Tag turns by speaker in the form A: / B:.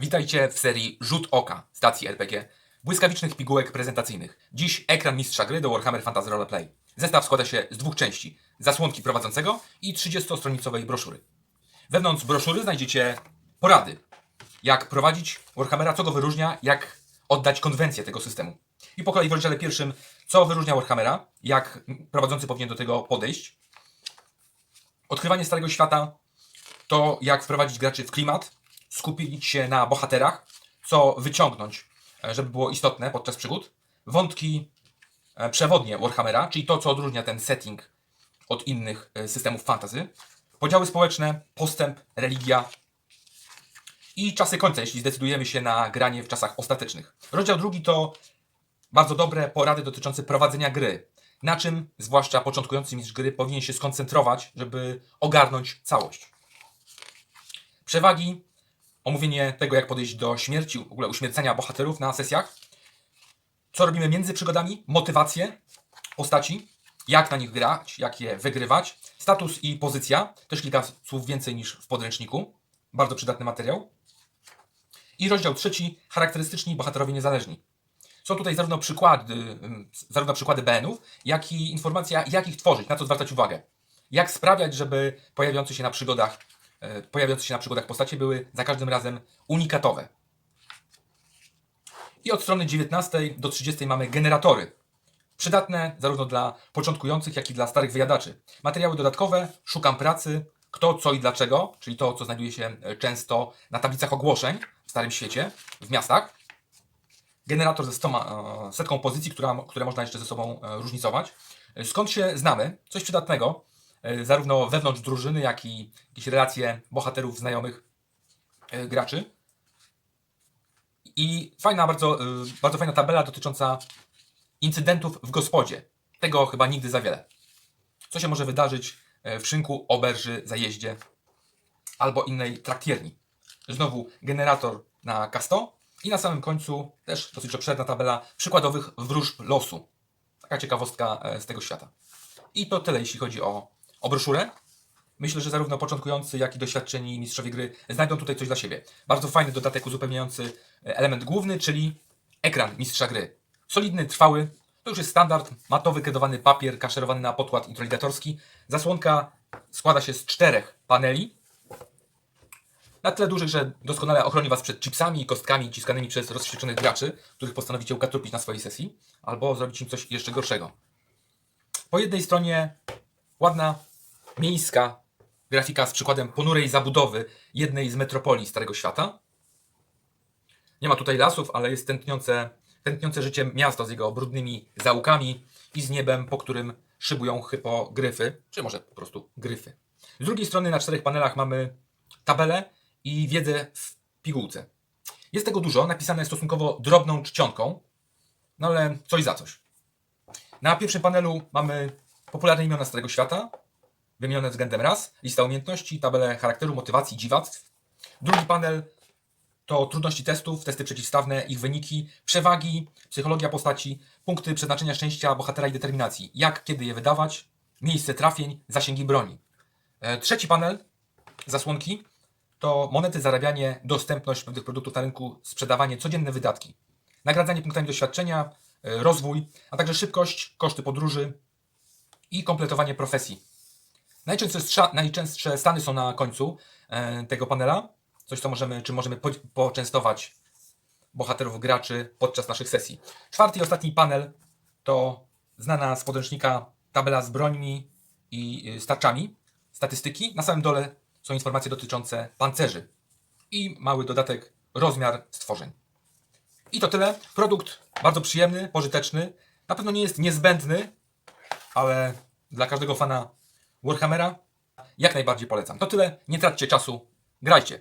A: Witajcie w serii Rzut Oka stacji RPG, błyskawicznych pigułek prezentacyjnych. Dziś ekran mistrza gry do Warhammer Fantasy Roleplay. Zestaw składa się z dwóch części. Zasłonki prowadzącego i 30-stronicowej broszury. Wewnątrz broszury znajdziecie porady, jak prowadzić Warhammera, co go wyróżnia, jak oddać konwencję tego systemu. I po kolei w rozdziale pierwszym, co wyróżnia Warhammera, jak prowadzący powinien do tego podejść. Odkrywanie Starego Świata, to jak wprowadzić graczy w klimat, skupić się na bohaterach, co wyciągnąć, e, żeby było istotne podczas przygód. Wątki e, przewodnie Warhammera, czyli to, co odróżnia ten setting od innych e, systemów fantasy. Podziały społeczne, postęp, religia i czasy końca, jeśli zdecydujemy się na granie w czasach ostatecznych. Rozdział drugi to bardzo dobre porady dotyczące prowadzenia gry. Na czym, zwłaszcza początkujący mistrz gry, powinien się skoncentrować, żeby ogarnąć całość. Przewagi, omówienie tego, jak podejść do śmierci, w ogóle uśmiercenia bohaterów na sesjach. Co robimy między przygodami, motywacje postaci, jak na nich grać, jak je wygrywać. Status i pozycja, też kilka słów więcej niż w podręczniku. Bardzo przydatny materiał. I rozdział trzeci, charakterystyczni bohaterowie niezależni. Są tutaj zarówno przykłady, zarówno przykłady BN-ów, jak i informacja, jak ich tworzyć, na co zwracać uwagę. Jak sprawiać, żeby pojawiające się na przygodach, pojawiające się na przygodach postacie były za każdym razem unikatowe. I od strony 19 do 30 mamy generatory. Przydatne zarówno dla początkujących, jak i dla starych wyjadaczy. Materiały dodatkowe, szukam pracy, kto, co i dlaczego, czyli to, co znajduje się e, często na tablicach ogłoszeń w Starym Świecie, w miastach generator ze stoma, e, setką pozycji, która, które można jeszcze ze sobą e, różnicować. E, Skąd się znamy? Coś przydatnego, e, zarówno wewnątrz drużyny, jak i jakieś relacje bohaterów, znajomych e, graczy. I fajna, bardzo, e, bardzo fajna tabela dotycząca incydentów w gospodzie. Tego chyba nigdy za wiele. Co się może wydarzyć e, w szynku, oberży, zajeździe albo innej traktierni. Znowu generator na K100 i na samym końcu też dosyć obszerna tabela przykładowych wróżb losu. Taka ciekawostka e, z tego świata. I to tyle, jeśli chodzi o, o broszurę. Myślę, że zarówno początkujący, jak i doświadczeni mistrzowie gry znajdą tutaj coś dla siebie. Bardzo fajny dodatek uzupełniający e, element główny, czyli ekran mistrza gry. Solidny, trwały, to już jest standard, matowy, kredowany papier, kaszerowany na podkład introligatorski. Zasłonka składa się z czterech paneli, na tyle dużych, że doskonale ochroni Was przed chipsami i kostkami ciskanymi przez rozwścieczonych graczy, których postanowicie ukatrupić na swojej sesji, albo zrobić im coś jeszcze gorszego. Po jednej stronie ładna, miejska grafika z przykładem ponurej zabudowy jednej z metropolii Starego Świata. Nie ma tutaj lasów, ale jest tętniące, tętniące życiem miasto z jego brudnymi zaułkami i z niebem, po którym szybują hypogryfy, czy może po prostu gryfy. Z drugiej strony na czterech panelach mamy tabelę i wiedzę w pigułce. Jest tego dużo, napisane stosunkowo drobną czcionką, no ale coś za coś. Na pierwszym panelu mamy popularne imiona Starego Świata, wymienione względem ras, lista umiejętności, tabelę charakteru, motywacji, dziwactw. Drugi panel to trudności testów, testy przeciwstawne, ich wyniki, przewagi, psychologia postaci, punkty przeznaczenia szczęścia, bohatera i determinacji. Jak, kiedy je wydawać, miejsce trafień, zasięgi broni. E, Trzeci panel, zasłonki, to monety, zarabianie, dostępność pewnych produktów na rynku, sprzedawanie, codzienne wydatki. Nagradzanie punktami doświadczenia, e, rozwój, a także szybkość, koszty podróży i kompletowanie profesji. Najczęstsze, najczęstsze stany są na końcu e, tego panela. Coś, co możemy, czym możemy po, poczęstować bohaterów, graczy podczas naszych sesji. Czwarty i ostatni panel to znana z podręcznika tabela z brońmi i y, starczami, statystyki. Na samym dole są informacje dotyczące pancerzy i mały dodatek rozmiar stworzeń. I to tyle. Produkt bardzo przyjemny, pożyteczny. Na pewno nie jest niezbędny, ale dla każdego fana Warhammera jak najbardziej polecam. To tyle. Nie traćcie czasu. Grajcie.